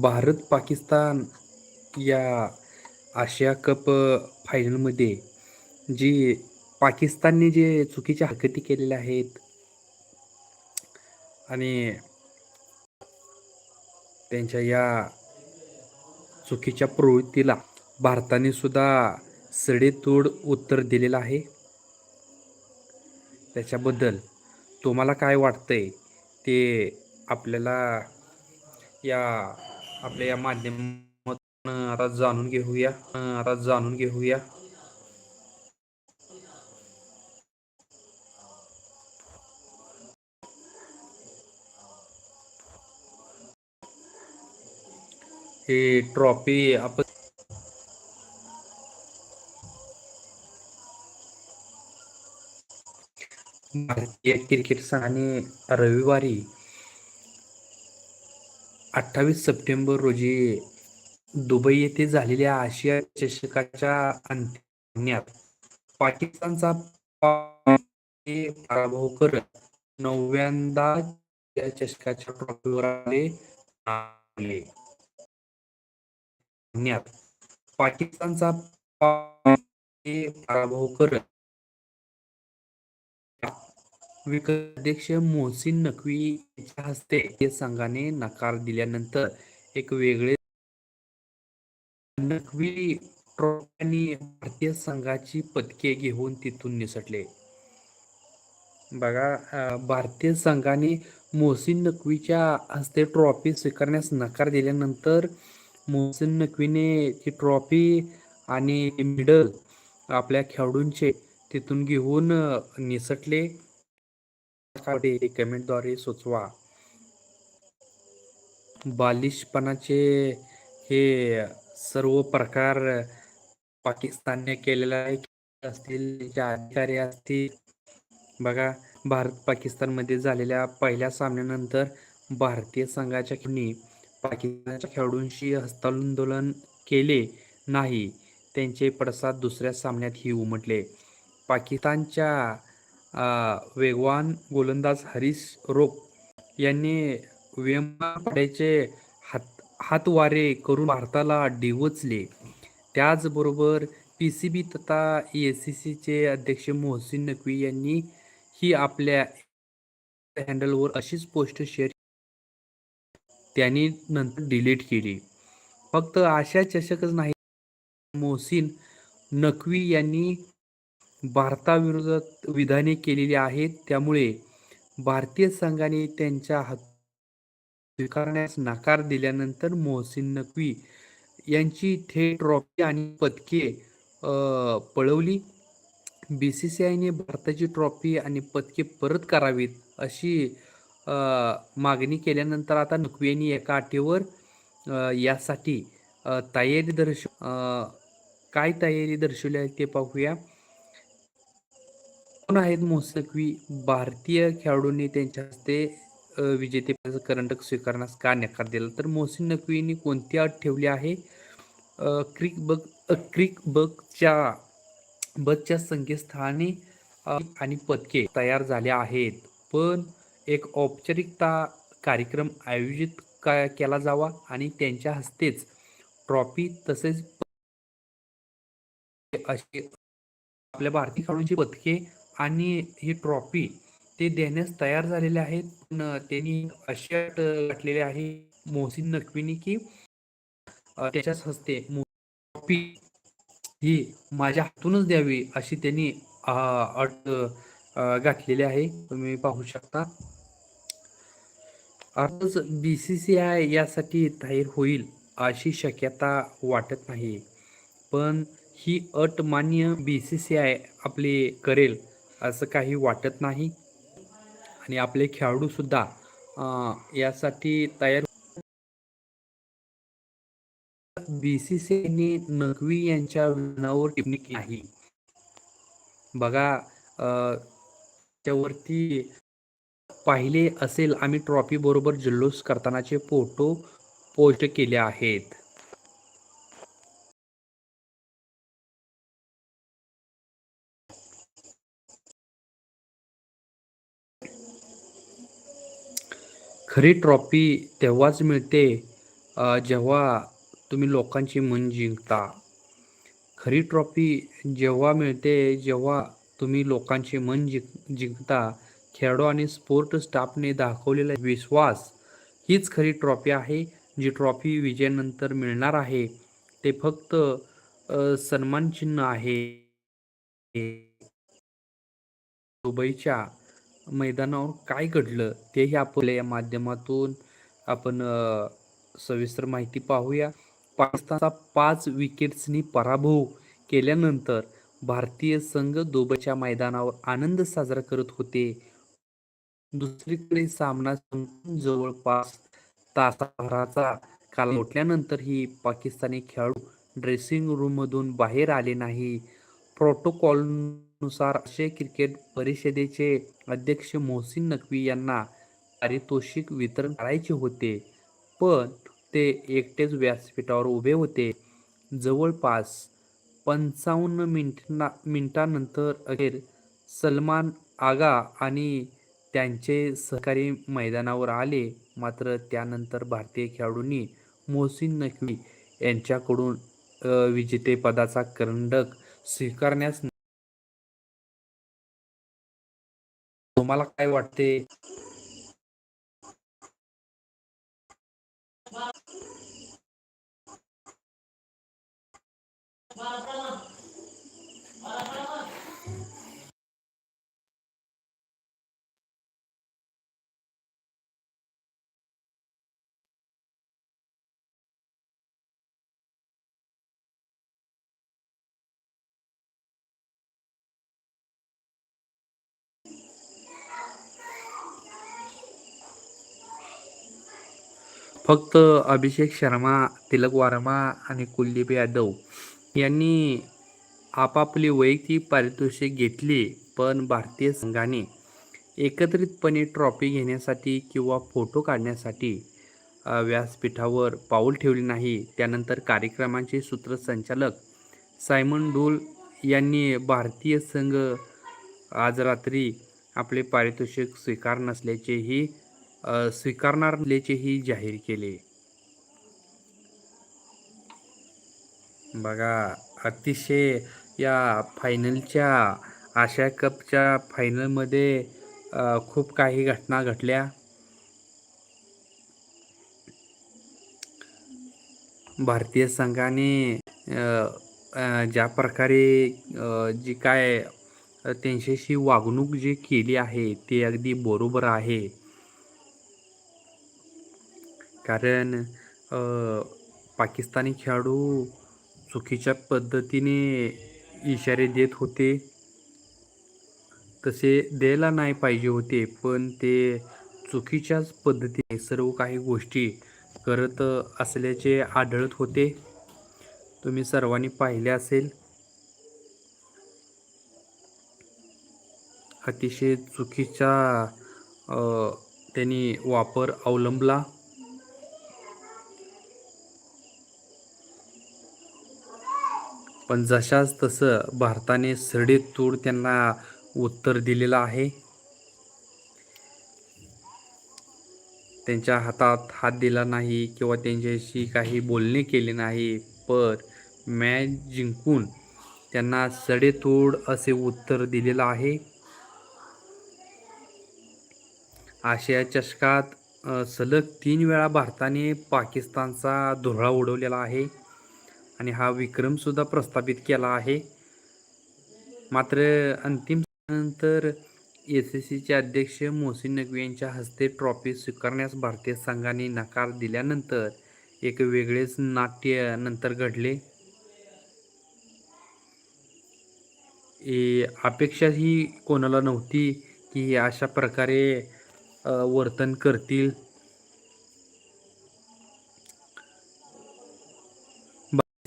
भारत पाकिस्तान या आशिया कप फायनलमध्ये जी पाकिस्तानने जे चुकीच्या हरकती केलेल्या आहेत आणि त्यांच्या या चुकीच्या प्रवृत्तीला भारताने सुद्धा सडेतोड उत्तर दिलेलं आहे. त्याच्याबद्दल तुम्हाला काय वाटतंय? ते आपल्याला या आपल्या या माध्यमातून आता जाणून घेऊया आता जाणून घेऊया. हे ट्रॉफी आपण भारतीय क्रिकेट संघाने रविवारी अठ्ठावीस सप्टेंबर रोजी दुबई येथे झालेल्या आशिया चषकाच्या अंतिम पाकिस्तानचा पराभव करत नवव्यांदा या चषकाच्या ट्रॉफीवर आले. पाकिस्तानचा पराभव करत अध्यक्ष मोहसिन नकवी यांच्या हस्ते या संघाने नकार दिल्यानंतर एक वेगळे नकवी ट्रॉफी भारतीय संघाची पदके घेऊन तिथून निसटले. बघा भारतीय संघाने मोहसिन नकवीच्या हस्ते ट्रॉफी स्वीकारण्यास नकार दिल्यानंतर मोहसिन नकवीने ती ट्रॉफी आणि मिडल आपल्या खेळाडूंचे तिथून घेऊन निसटले. कमेंटद्वारे सुचवा. बालिशपणाचे हे सर्व प्रकार पाकिस्तानने केलेला आहे. असतील जे अधिकारी असतील. बघा भारत पाकिस्तानमध्ये झालेल्या पहिल्या सामन्यानंतर भारतीय संघाच्या खेळणी पाकिस्तानच्या खेळाडूंशी हस्तांदोलन केले नाही. त्यांचे पडसाद दुसऱ्या सामन्यातही उमटले. पाकिस्तानच्या वेगवान गोलंदाज हरीश रोप यांनी व्यंपाड्याचे हात हातवारे करून भारताला डिवचले. त्याचबरोबर पी सी बी तथा ए सी सीचे अध्यक्ष मोहसिन नकवी यांनी ही आपल्या हँडलवर अशीच पोस्ट शेअर त्यांनी नंतर डिलीट केली. फक्त आशा चषकच नाही मोहसिन नकवी यांनी भारताविरोधात विधाने केलेली आहेत. त्यामुळे भारतीय संघाने त्यांच्या हात स्वीकारण्यास नकार दिल्यानंतर मोहसिन नकवी यांची थेट ट्रॉफी आणि पदके पळवली. बी सी सी आयने भारताची ट्रॉफी आणि पदके परत करावीत अशी मागणी केल्यानंतर आता नकवी यांनी एका अटीवर यासाठी तयारी दर्श काय तयारी दर्शवली आहे ते पाहूया. कोण आहेत मोसकवी भारतीय खेळाडूंनी त्यांच्या हस्ते विजेते करंटक स्वीकारण्यास का नकार दिला? तर मोहसिन नकवींनी कोणती अट ठेवली आहे? क्रिक बग क्रिक बगच्या बगच्या संकेतस्थळाने आणि पदके तयार झाले आहेत. पण एक औपचारिकता कार्यक्रम आयोजित का केला जावा आणि त्यांच्या हस्तेच ट्रॉफी तसेच असे आपल्या भारतीय खेळाडूंची पदके आणि ही ट्रॉफी ते देण्यास तयार झालेले आहेत. पण त्यांनी अशी अट गाठलेली आहे मोहसिन नक्वीने की त्याच्याच हस्ते ट्रॉफी ही माझ्या हातूनच द्यावी अशी त्यांनी अट गाठलेली आहे. तुम्ही पाहू शकता. अर्थच बी सी सी आय यासाठी तयार होईल अशी शक्यता वाटत नाही. पण ही अट मान्य बी सी सी आय आपले करेल. असं काही वाटत नाही. आणि आपले खेळाडूसुद्धा यासाठी तयार बी सी सीने नकवी यांच्या नावावर टिप्पणी केली. नाही बघा त्यावरती पाहिले असेल आम्ही ट्रॉफी बरोबर जल्लोष करतानाचे फोटो पोस्ट केले आहेत. खरी ट्रॉफी तेव्हाच मिळते जेव्हा तुम्ही लोकांचे मन जिंकता. खरी ट्रॉफी जेव्हा मिळते जेव्हा तुम्ही लोकांचे मन जिंक जिंकता. खेळाडू आणि स्पोर्ट स्टाफने दाखवलेला विश्वास हीच खरी ट्रॉफी आहे जी ट्रॉफी विजयानंतर मिळणार आहे. ते फक्त सन्मानचिन्ह आहे. दुबईच्या मैदानावर काय घडलं तेही आपल्या या माध्यमातून आपण सविस्तर माहिती पाहूया. पाकिस्तानचा पाच विकेट्सनी पराभव केल्यानंतर भारतीय संघ दुबईच्या मैदानावर आनंद साजरा करत होते. दुसरीकडे सामना जवळपास तासाभराचा काल उठल्यानंतरही पाकिस्तानी खेळाडू ड्रेसिंग रूममधून बाहेर आले नाही. प्रोटोकॉल नुसार आशिया क्रिकेट परिषदेचे अध्यक्ष मोहसिन नकवी यांना पारितोषिक वितरण करायचे होते. पण ते एकटेच व्यासपीठावर उभे होते. जवळपास पंचावन्न मिनिटांना मिनिटानंतर अखेर सलमान आगा आणि त्यांचे सहकारी मैदानावर आले. मात्र त्यानंतर भारतीय खेळाडूंनी मोहसिन नकवी यांच्याकडून विजेतेपदाचा करंडक स्वीकारण्यास तुम्हाला काय वाटते? फक्त अभिषेक शर्मा तिलक वर्मा आणि कुलदीप यादव यांनी आपापली वैयक्तिक पारितोषिक घेतली पण भारतीय संघाने एकत्रितपणे ट्रॉफी घेण्यासाठी किंवा फोटो काढण्यासाठी व्यासपीठावर पाऊल ठेवले नाही. त्यानंतर कार्यक्रमाचे सूत्रसंचालक सायमन डोल यांनी भारतीय संघ आज रात्री आपले पारितोषिक स्वीकार नसल्याचेही स्वीकारणार असल्याचेही जाहीर केले. बघा अतिशय या फायनलच्या आशा कपच्या फायनलमध्ये खूप काही घटना घडल्या. भारतीय संघाने ज्या प्रकारे जी काय त्यांच्याशी वागणूक जी केली आहे ते अगदी बरोबर आहे. कारण पाकिस्तानी खेळाडू चुकीच्या पद्धतीने इशारे देत होते. तसे द्यायला नाही पाहिजे होते पण ते चुकीच्याच पद्धतीने सर्व काही गोष्टी करत असल्याचे आढळत होते. तुम्ही सर्वांनी पाहिले असेल. अतिशय चुकीचा त्यांनी वापर अवलंबला. पण जशाच तसं भारताने सडेतोड त्यांना उत्तर दिलेलं आहे. त्यांच्या हातात हात दिला नाही किंवा त्यांच्याशी काही बोलणे केले नाही पर मॅच जिंकून त्यांना सडेतोड असे उत्तर दिलेलं आहे. आशिया चषकात सलग तीन वेळा भारताने पाकिस्तानचा धुरळा उडवलेला आहे. आणि हा विक्रमसुद्धा प्रस्थापित केला आहे. मात्र अंतिम नंतर एस एस सीचे अध्यक्ष मोहसिन नकवी यांच्या हस्ते ट्रॉफी स्वीकारण्यास भारतीय संघाने नकार दिल्यानंतर एक वेगळेच नाट्य नंतर घडले. अपेक्षा ही कोणाला नव्हती की अशा प्रकारे वर्तन करतील?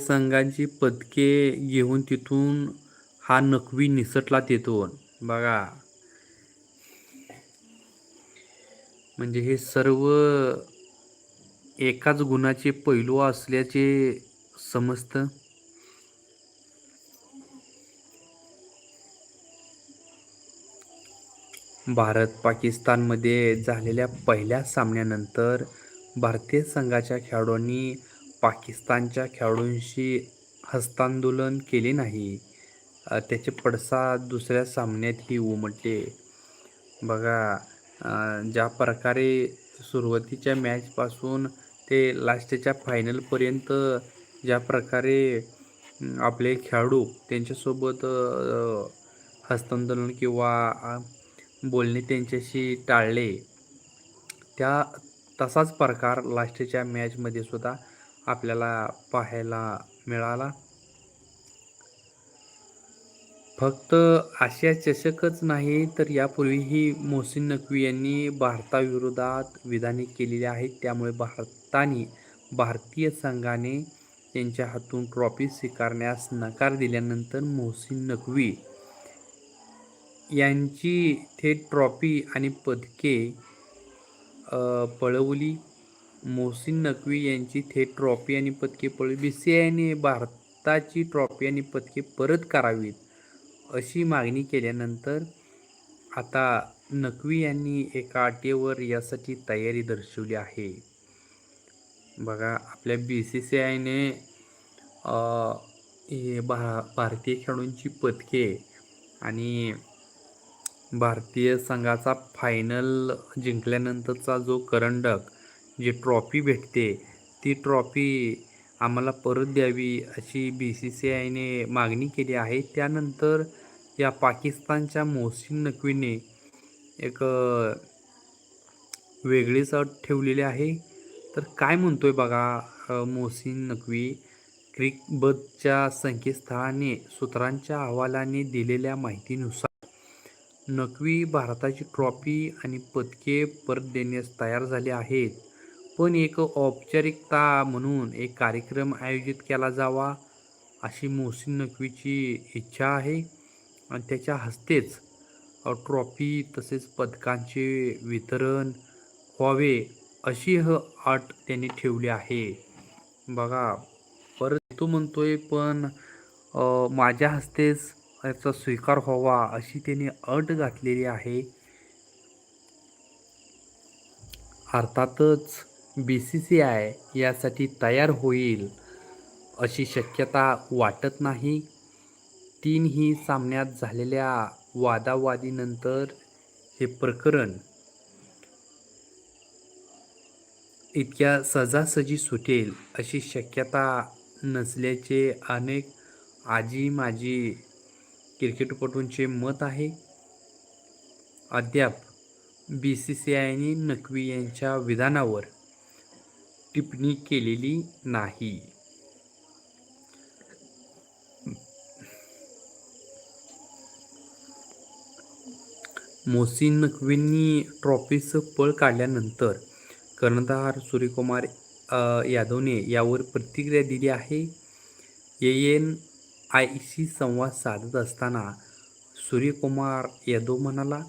संघांची पदके घेऊन तिथून हा नकवी निसटला तिथून. बघा. म्हणजे हे सर्व एकाच गुणाचे पैलू असल्याचे समजतं? भारत पाकिस्तानमध्ये झालेल्या पहिल्या सामन्यानंतर भारतीय संघाच्या खेळाडूंनी पाकिस्तानच्या खेळाडूंशी हस्तांदोलन केले नाही. त्याचे पडसाद दुसऱ्या सामन्यातही उमटले. बघा ज्या प्रकारे सुरुवातीच्या मॅचपासून ते लास्टच्या फायनलपर्यंत ज्या प्रकारे आपले खेळाडू त्यांच्यासोबत हस्तांदोलन किंवा बोलणे त्यांच्याशी टाळले त्या तसाच प्रकार लास्टच्या मॅचमध्ये सुद्धा आपल्याला पाहायला मिळाला. फक्त आशिया चषकच नाही तर यापूर्वीही मोहसिन नकवी यांनी भारताविरोधात विधाने केलेली आहेत. त्यामुळे भारताने भारतीय संघाने त्यांच्या हातून ट्रॉफी स्वीकारण्यास नकार दिल्यानंतर मोहसिन नकवी यांची थेट ट्रॉफी आणि पदके पळवली. मोहसिन नकवी यांची थेट ट्रॉफी आणि पदके पळवली बी सी आयने भारताची ट्रॉफी आणि पदके परत करावीत अशी मागणी केल्यानंतर आता नकवी यांनी एका अटीवर यासाठी तयारी दर्शवली आहे. बघा आपल्या बी सी सी आयने हे भा भारतीय खेळाडूंची पदके आणि भारतीय संघाचा फायनल जिंकल्यानंतरचा जो करंडक जी ट्रॉफी भेटते ती ट्रॉफी आम्हाला परत द्यावी अशी बी सी सी आयने मागणी केली आहे. त्यानंतर या पाकिस्तानच्या मोहसिन नक्वीने एक वेगळीच अट ठेवलेली आहे. तर काय म्हणतोय बघा मोहसिन नकवी? क्रिकबदच्या संकेतस्थळाने सूत्रांच्या अहवालाने दिलेल्या माहितीनुसार नकवी भारताची ट्रॉफी आणि पदके परत देण्यास तयार झाले आहेत. पण एक औपचारिकता म्हणून एक कार्यक्रम आयोजित केला जावा अशी मोहसिन नक्वीची इच्छा आहे. आणि त्याच्या हस्तेच ट्रॉफी तसेच पदकांचे वितरण व्हावे अशी ह अट त्यांनी ठेवली आहे. बघा परत तो म्हणतोय पण माझ्या हस्तेच याचा स्वीकार व्हावा अशी त्यांनी अट घातलेली आहे. अर्थातच बी सी सी आय यासाठी तयार होईल अशी शक्यता वाटत नाही. तीनही सामन्यात झालेल्या वादावादीनंतर हे प्रकरण इतक्या सहजासहजी सुटेल अशी शक्यता नसल्याचे अनेक आजी माजी क्रिकेटपटूंचे मत आहे. अद्याप बी सी सी आयने नकवी यांच्या विधानावर टिप्पणी केलेली नाही. मोसिन नकवींनी ट्रॉफीचं पळ काढल्यानंतर कर्णधार सूर्यकुमार यादवने यावर प्रतिक्रिया दिली आहे. ए एन आयशी संवाद साधत असताना सूर्यकुमार यादव म्हणाला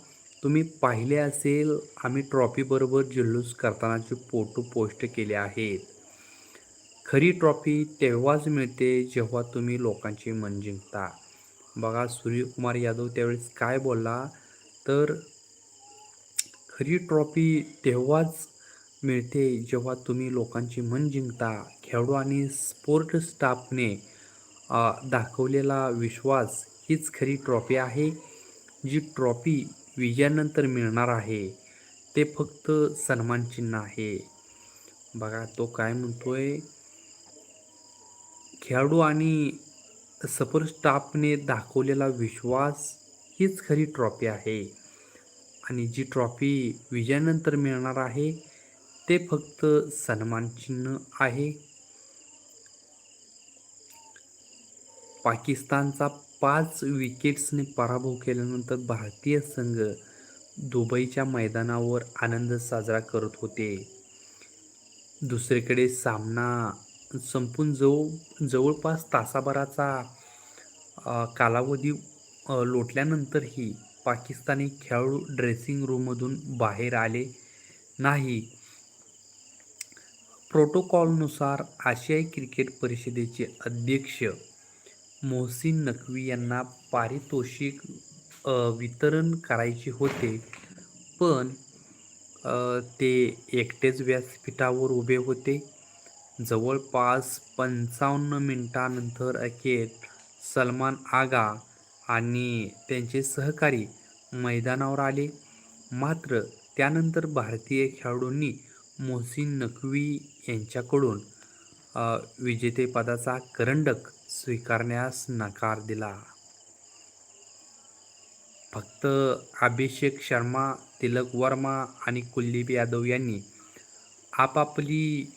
तुम्ही पाहिले असेल आम्ही ट्रॉफीबरोबर जल्लोष करतानाचे फोटो पोस्ट केले आहेत. खरी ट्रॉफी तेव्हाच मिळते जेव्हा तुम्ही लोकांचे मन जिंकता. बघा सूर्यकुमार यादव त्यावेळेस काय बोलला? तर खरी ट्रॉफी तेव्हाच मिळते जेव्हा तुम्ही लोकांचे मन जिंकता. खेळाडू आणि स्पोर्ट स्टाफने दाखवलेला विश्वास हीच खरी ट्रॉफी आहे जी ट्रॉफी विजयानंतर मिळणार आहे. ते फक्त सन्मानचिन्ह आहे. बघा तो काय म्हणतोय? खेळाडू आणि सपोर्ट स्टाफने दाखवलेला विश्वास हीच खरी ट्रॉफी आहे. आणि जी ट्रॉफी विजयानंतर मिळणार आहे ते फक्त सन्मानचिन्ह आहे. पाकिस्तानचा पाच विकेट्सने पराभव केल्यानंतर भारतीय संघ दुबईच्या मैदानावर आनंद साजरा करत होते. दुसरीकडे सामना संपून जवळ जवळपास तासाभराचा कालावधी लोटल्यानंतरही पाकिस्तानी खेळाडू ड्रेसिंग रूममधून बाहेर आले नाही. प्रोटोकॉलनुसार आशियाई क्रिकेट परिषदेचे अध्यक्ष मोहसिन नकवी यांना पारितोषिक वितरण करायचे होते पण ते एकटेच व्यासपीठावर उभे होते. जवळपास पंचावन्न मिनिटानंतर अखेर सलमान आगा आणि त्यांचे सहकारी मैदानावर आले. मात्र त्यानंतर भारतीय खेळाडूंनी मोहसिन नकवी यांच्याकडून विजेतेपदाचा करंडक स्वीकारण्यास नकार दिला. फक्त अभिषेक शर्मा, तिलक वर्मा आणि कुलदीप यादव यांनी आपापली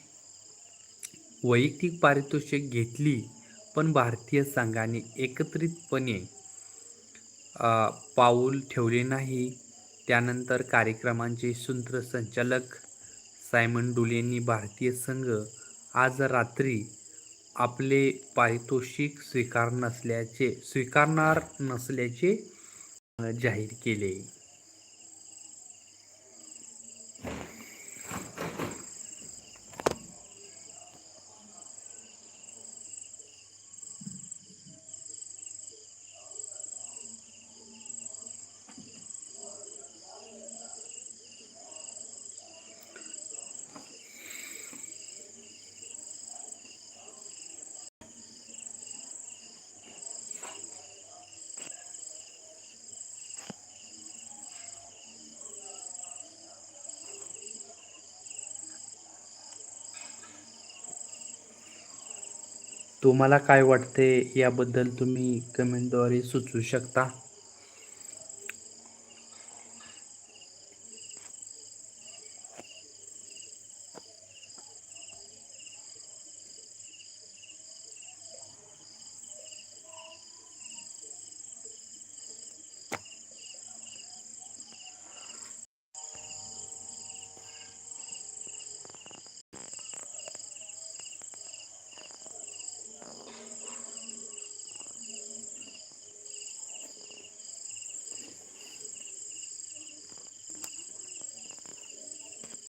वैयक्तिक पारितोषिक घेतली, पण भारतीय संघाने एकत्रितपणे पाऊल ठेवले नाही. त्यानंतर कार्यक्रमांचे सूत्रसंचालक सायमन डुलेंनी भारतीय संघ आज रात्री आपले पारितोषिक स्वीकार नसल्याचे स्वीकारणार नसल्याचे जाहीर केले. तुम्हाला काय वाटते याबद्दल तुम्ही कमेंटद्वारे सुचवू शकता.